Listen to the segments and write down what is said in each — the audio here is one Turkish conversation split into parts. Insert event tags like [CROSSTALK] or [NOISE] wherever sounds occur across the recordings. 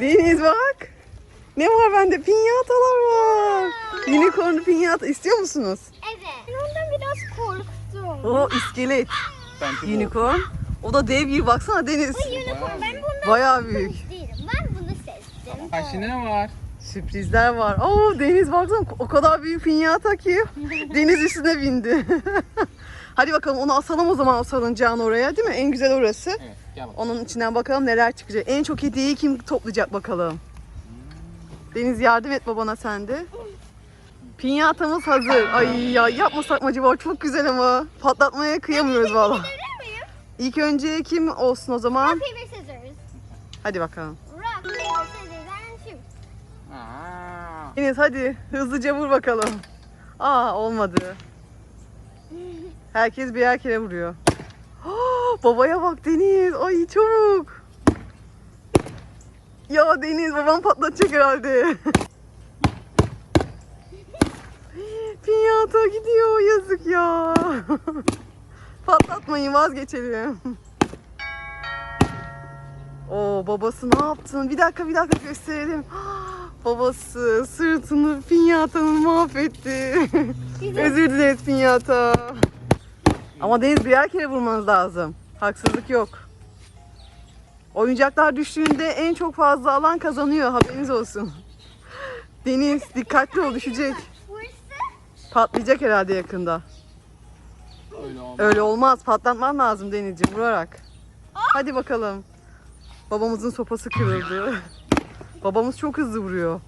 Deniz bak. Ne var bende? Pinyatalar var. Unicorn pinyata istiyor musunuz? Evet. Ben ondan biraz korktum. O iskelet. Bence bu. Unicorn. O da dev gibi baksana Deniz. Unicorn ben bundan Bayağı büyük. değilim. Ben bunu seçtim. Ne var? Sürprizler var. Oo Deniz baksana o kadar büyük pinyata ki. [LAUGHS] Deniz üstüne bindi. [LAUGHS] Hadi bakalım onu asalım o zaman o salıncağın oraya değil mi? En güzel orası. Evet gel bak. Onun içinden bakalım neler çıkacak. En çok hediyeyi kim toplayacak bakalım. Deniz yardım et babana sen de. Pinyatamız hazır. Ay ya yapmasak mı acaba? Çok güzel ama. Patlatmaya kıyamıyoruz valla. İlk önce kim olsun o zaman? Hadi bakalım. Deniz hadi hızlıca vur bakalım. Aa olmadı. Herkes birer kere vuruyor. Ah, babaya bak Deniz. Ay çabuk. Ya Deniz babam patlatacak herhalde. Pinyata gidiyor yazık ya. Patlatmayın vazgeçelim. Oo babası ne yaptın? Bir dakika bir dakika gösterelim. Babası sırtını pinyatanın mahvetti. Özür dileriz pinyata. Ama Deniz birer kere vurmanız lazım. Haksızlık yok. Oyuncaklar düştüğünde en çok fazla alan kazanıyor. Haberiniz olsun. Deniz dikkatli ol düşecek. Patlayacak herhalde yakında. Öyle olmaz. Öyle olmaz. Patlatman lazım Denizciğim vurarak. Hadi bakalım. Babamızın sopası kırıldı. Babamız çok hızlı vuruyor.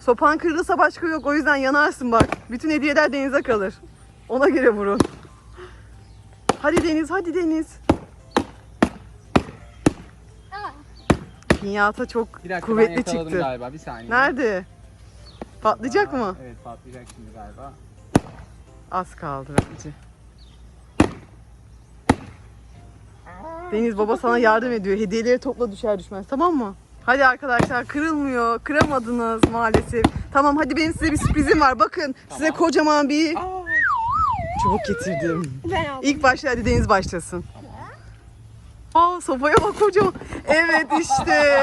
Sopan kırılırsa başka yok. O yüzden yanarsın bak. Bütün hediyeler Deniz'e kalır. Ona göre vurun. Hadi Deniz, hadi Deniz. Pinyata çok Bir dakika ben kuvvetli yakaladım çıktı. galiba bir saniye. Nerede? Patlayacak Aa, mı? Evet patlayacak şimdi galiba. Az kaldı bence. Deniz baba sana yardım ediyor. Hediyeleri topla düşer düşmez tamam mı? Hadi arkadaşlar kırılmıyor. Kıramadınız maalesef. Tamam hadi benim size bir sürprizim var. Bakın size kocaman bir çubuk getirdim. ben aldım. İlk başta hadi Deniz başlasın. Aa sopaya bak kocaman. Evet işte. [LAUGHS]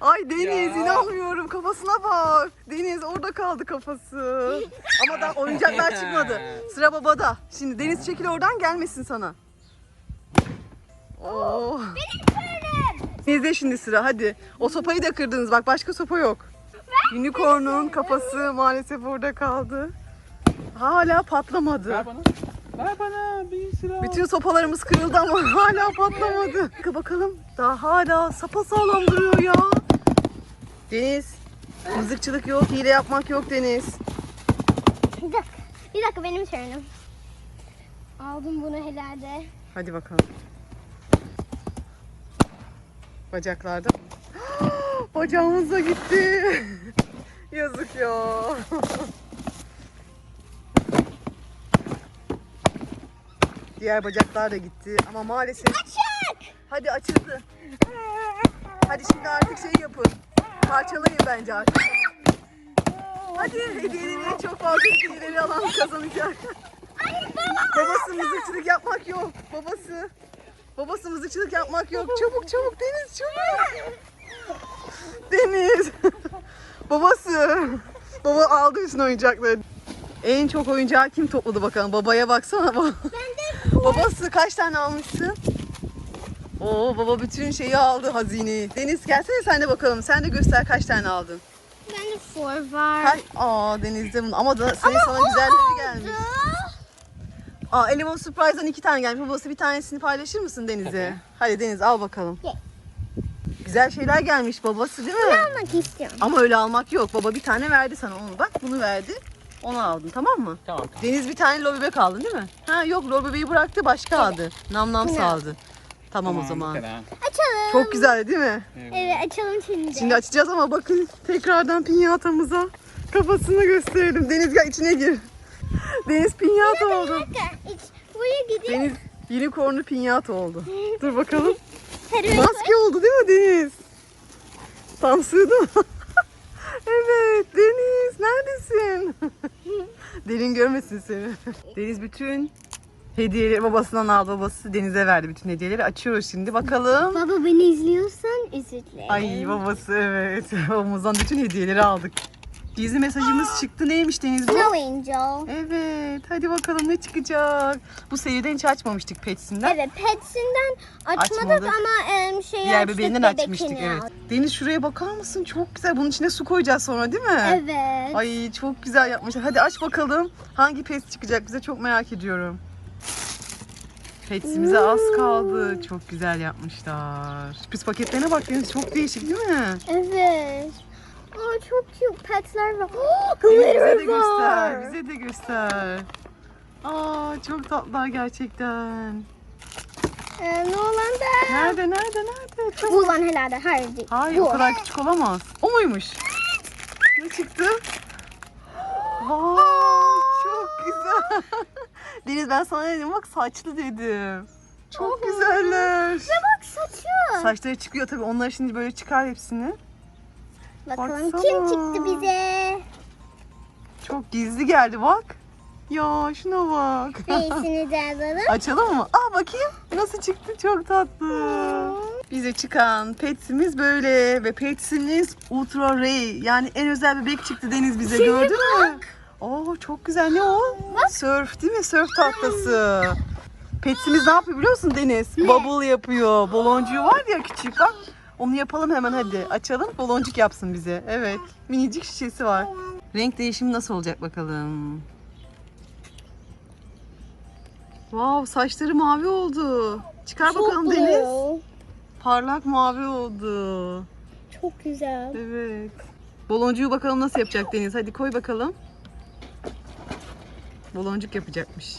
Ay Deniz Ya. inanmıyorum kafasına bak. Deniz orada kaldı kafası. Ama daha oyuncaklar çıkmadı. [LAUGHS] Sıra babada. Şimdi Deniz çekil oradan gelmesin sana. Oo. Deniz'de şimdi sıra hadi. O sopayı da kırdınız bak başka sopa yok. Unicorn'un kafası maalesef orada kaldı. Hala patlamadı. Ver bana. Ver bana bir sıra. Bütün sopalarımız kırıldı ama [LAUGHS] hala patlamadı. Bakın bakalım daha hala sapa sağlam duruyor ya. Deniz, mızıkçılık yok, hile yapmak yok Deniz. Bir dakika. Bir dakika benim turnim. Aldım bunu herhalde. Hadi bakalım. Bacaklarda. [GASPS] Bacağımız da gitti. [LAUGHS] Yazık ya. [LAUGHS] Diğer bacaklar da gitti ama maalesef. Açık! Hadi açıldı. Hadi şimdi artık şey yapın. Parçalayın bence artık. Hadi hediyeleri en çok fazla hediyeleri alan kazanacak. Babası mızıkçılık yapmak yok. Babası. Babası mızıkçılık yapmak yok. Çabuk çabuk Deniz çabuk. Deniz. [LAUGHS] Babası. Baba aldı bütün oyuncakları. En çok oyuncağı kim topladı bakalım. Babaya baksana. [LAUGHS] Baba. Babası kaç tane almışsın? Oo baba bütün şeyi aldı hazineyi. Deniz gelsene sen de bakalım. Sen de göster kaç tane aldın. ben de four var. Kaç? Aa Deniz'de bunu. Ama da senin sana güzelleri gelmiş. Aa Elimo Surprise'dan iki tane gelmiş. Babası bir tanesini paylaşır mısın Deniz'e? Tabii. Hadi Deniz al bakalım. Ye. Güzel şeyler gelmiş babası değil mi? almak istiyorum. Ama öyle almak yok. Baba bir tane verdi sana onu. Bak bunu verdi. Onu aldın tamam mı? Tamam. Deniz bir tane lol bebek aldın değil mi? Ha yok lol bebeği bıraktı başka aldı. Nam nam saldı. Tamam, o bu zaman. kadar. Açalım. Çok güzel değil mi? Evet. Evet açalım şimdi. Şimdi açacağız ama bakın tekrardan pinyatamıza kafasını gösterelim. Deniz gel içine gir. Deniz pinyata oldu. buraya gideyim. Deniz unicornlu pinyata oldu. Dur bakalım. [LAUGHS] Maske oldu değil mi Deniz? Tam sığdı mı? [LAUGHS] evet Deniz neredesin? [LAUGHS] Derin görmesin seni. Deniz bütün Hediyeleri babasından aldı. Babası Deniz'e verdi bütün hediyeleri. Açıyoruz şimdi. Bakalım. Baba beni izliyorsan özür dilerim. Ay babası evet. Babamızdan bütün hediyeleri aldık. Gizli mesajımız çıktı. Neymiş Deniz bu? Snow Angel. Evet. Hadi bakalım ne çıkacak. Bu seriden hiç açmamıştık Petsin'den. Evet Petsinden açmadık, Açmadık. ama em, şey Diğer açtık, bebeğinden bebekini açmıştık evet. aldık. Deniz şuraya bakar mısın? Çok güzel. Bunun içine su koyacağız sonra değil mi? Evet. Ay çok güzel yapmışlar. Hadi aç bakalım. Hangi pet çıkacak bize çok merak ediyorum. Petsimize az kaldı. Çok güzel yapmışlar. Sürpriz paketlerine bak Deniz. Çok değişik değil mi? Evet. Aa, çok cute petler var. Oh, bize de glitter göster. Bize de göster. Aa çok tatlılar gerçekten. Ee, ne olan da? Nerede nerede nerede? Çok... Bu olan herhalde. Hayır değil. Hayır Bu. o kadar küçük olamaz. O muymuş? Ne çıktı? Aa, çok güzel. [LAUGHS] Deniz ben sana dedim bak saçlı dedim. Çok güzeller. Bak saçı. Saçları çıkıyor tabii. Onları şimdi böyle çıkar hepsini. Bakalım Baksana. kim çıktı bize? Çok gizli geldi bak. Ya şuna bak. Reisini de [LAUGHS] alalım. Açalım mı? Aa bakayım. Nasıl çıktı? Çok tatlı. Bize çıkan petsimiz böyle ve petsimiz Ultra Ray. Yani en özel bebek çıktı Deniz bize gördün mü? Oo çok güzel. Ne o? Surf değil mi? Surf tahtası. Petsimiz ne yapıyor biliyor musun Deniz? Bubble yapıyor. Baloncuğu var ya küçük bak. Onu yapalım hemen hadi. Açalım baloncuk yapsın bize. Evet. Minicik şişesi var. Renk değişimi nasıl olacak bakalım. Wow saçları mavi oldu. Çıkar bakalım Çok Deniz. güzel. Parlak mavi oldu. Çok güzel. Evet. Baloncuğu bakalım nasıl yapacak Deniz. Hadi koy bakalım. Baloncuk yapacakmış.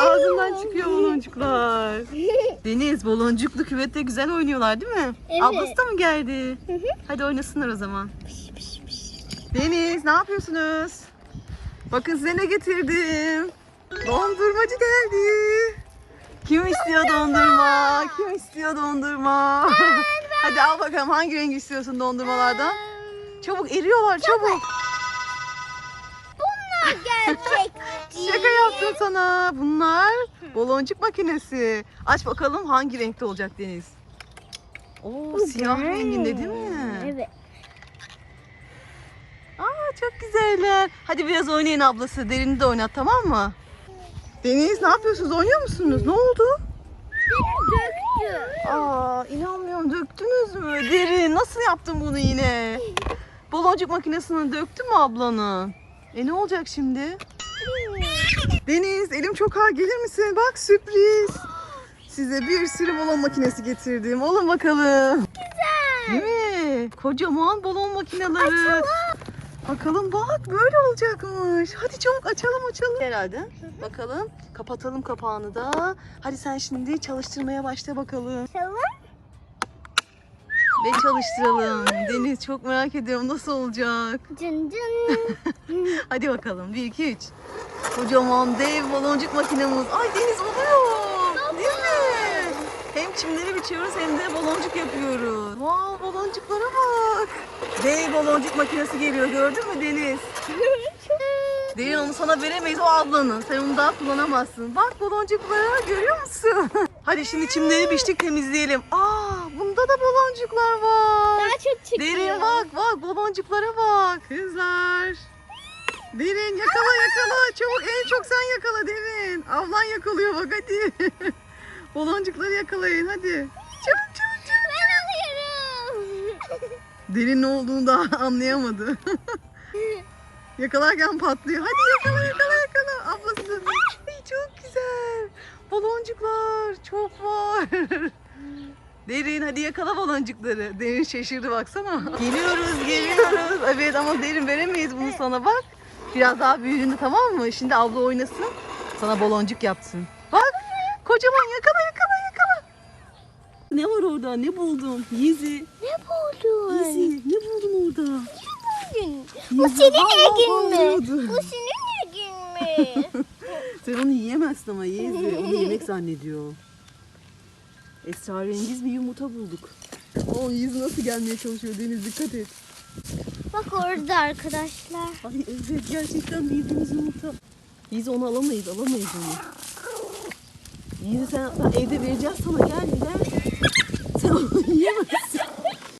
Ağzından çıkıyor baloncuklar. [LAUGHS] Deniz baloncuklu küvette güzel oynuyorlar değil mi? Evet. Ablası da mı geldi? Hı hı. Hadi oynasınlar o zaman. Deniz ne yapıyorsunuz? Bakın size ne getirdim. Dondurmacı geldi. Kim istiyor dondurma? Kim istiyor dondurma? [LAUGHS] Hadi al bakalım hangi rengi istiyorsun dondurmalardan? Çabuk eriyorlar çabuk. Bunlar yaptım sana. Bunlar baloncuk makinesi. Aç bakalım hangi renkte olacak Deniz. Oo siyah renginde değil mi? Evet. Aa çok güzeller. Hadi biraz oynayın ablası. Derini de oynat tamam mı? Deniz ne yapıyorsunuz? Oynuyor musunuz? Ne oldu? Döktü. Aa inanmıyorum. Döktünüz mü? Derin nasıl yaptın bunu yine? Baloncuk makinesini döktün mü ablanı? E ne olacak şimdi? Deniz elim çok ağır gelir misin? Bak sürpriz. Size bir sürü balon makinesi getirdim. Olun bakalım. Güzel. Değil mi? Kocaman balon makineleri. Bakalım bak böyle olacakmış. Hadi çabuk açalım açalım. Herhalde. Bakalım. Kapatalım kapağını da. Hadi sen şimdi çalıştırmaya başla bakalım. Çalın. Ve çalıştıralım. Deniz çok merak ediyorum nasıl olacak. Cın cın. [LAUGHS] Hadi bakalım. 1 2 3. Kocaman dev baloncuk makinemiz. Ay Deniz oluyor. Değil mi? Hem çimleri biçiyoruz hem de baloncuk yapıyoruz. Wow baloncuklara bak. Dev baloncuk makinesi geliyor gördün mü Deniz? Değil onu sana veremeyiz o ablanın. Sen onu daha kullanamazsın. Bak baloncuklara görüyor musun? [LAUGHS] Hadi şimdi çimleri biçtik temizleyelim. Aa bunda da baloncuklar var. Daha çok çıkıyor. Derin bak bak baloncuklara bak. Kızlar. Derin yakala yakala. Çabuk en çok sen yakala Derin. Ablan yakalıyor bak hadi. [LAUGHS] Baloncukları yakalayın hadi. Çabuk çabuk çabuk. Ben alıyorum. Derin ne olduğunu daha [LAUGHS] anlayamadı. [LAUGHS] Yakalarken patlıyor. Hadi yakala yakala yakala. Ablası. Ay, çok güzel. Baloncuklar çok var. Derin hadi yakala baloncukları. Derin şaşırdı baksana. Geliyoruz geliyoruz. [LAUGHS] Evet ama Derin veremeyiz bunu sana bak. Biraz daha büyüdüğünde tamam mı? Şimdi abla oynasın. Sana baloncuk yapsın. Bak kocaman yakala yakala yakala. Ne var orada? Ne buldun? Yizi. Ne buldun? Yizi. Ne buldun orada? Bu senin egin mi? Bu senin egin mi? Sen onu yiyemezsin ama Yizi. Onu yemek zannediyor. Esrarengiz bir yumurta bulduk. O Yizi nasıl gelmeye çalışıyor Deniz dikkat et. Bak orada arkadaşlar. Ay evet gerçekten bildiğimiz yumurta. Biz onu alamayız, alamayız onu. Yiğit'i sen evde vereceğiz sana gel gel. [LAUGHS]